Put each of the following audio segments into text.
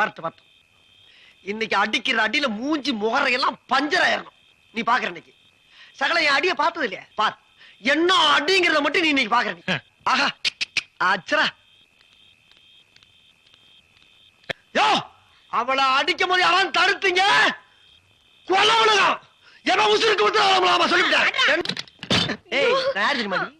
வரட்டு வரட்டும் இன்னைக்கு அடிக்கிற அடியில மூஞ்சி முகரையெல்லாம் பஞ்சர் ஆயிரணும். நீ பாக்குற இன்னைக்கு. சகல என் அடிய பார்த்தது இல்லையா? பார். என்ன அடிங்கிறத மட்டும் நீ இன்னைக்கு பாக்குற. ஆஹா. யோ அவளை அடிக்கும் போது யாரும் தடுத்தீங்க? கொலை உலகம். எவன் உசுருக்கு விட்டு சொல்லிவிட்டேன். ஏய் நீ?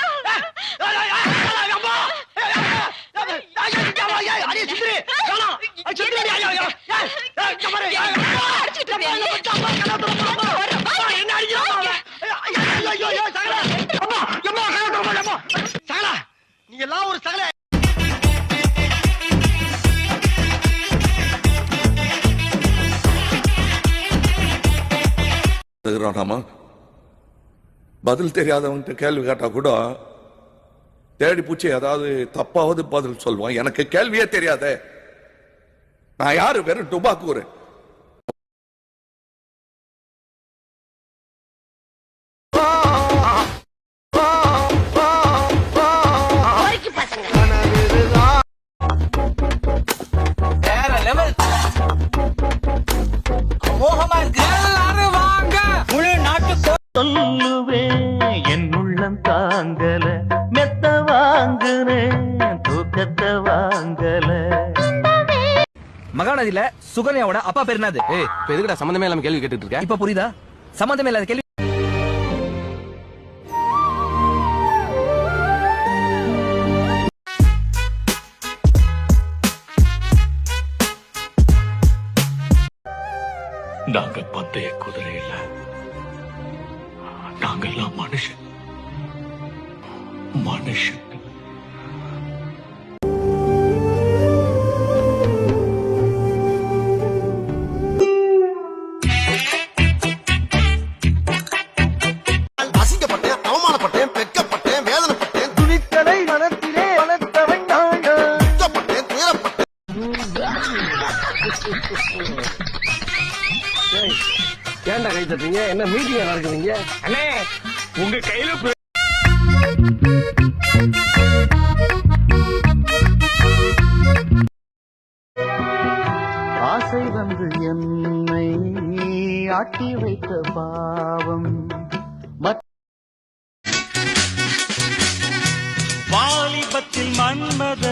இருக்கிறோம் பதில் தெரியாதவன்ட்டு கேள்வி கேட்டா கூட தேடி பூச்சி ஏதாவது தப்பாவது பதில் சொல்லுவான் எனக்கு கேள்வியே தெரியாதே. நான் யாரு? வெறும் டுபாக்கூர் வாங்கல மகாநதியில சுகன்யாவோட அப்பா பேர் என்னது? ஏய் இப்ப எதுக்குடா சம்பந்தமே இல்லாம கேள்வி கேட்டுட்டு இருக்க? இப்ப புரியுதா? சம்பந்தமே இல்லாத கேள்வி நாங்க பந்தய குதிரை இல்ல. நாங்கெல்லாம் மனுஷன். மனுஷன். ஏன்டா கை தட்டுறீங்க? என்ன மீட்டிங் நடக்குதுங்க? அண்ணே உங்க கையில ஆசை வந்து என்னை ஆட்டி வைத்த பாவம். வாலிபத்தில் மன்மத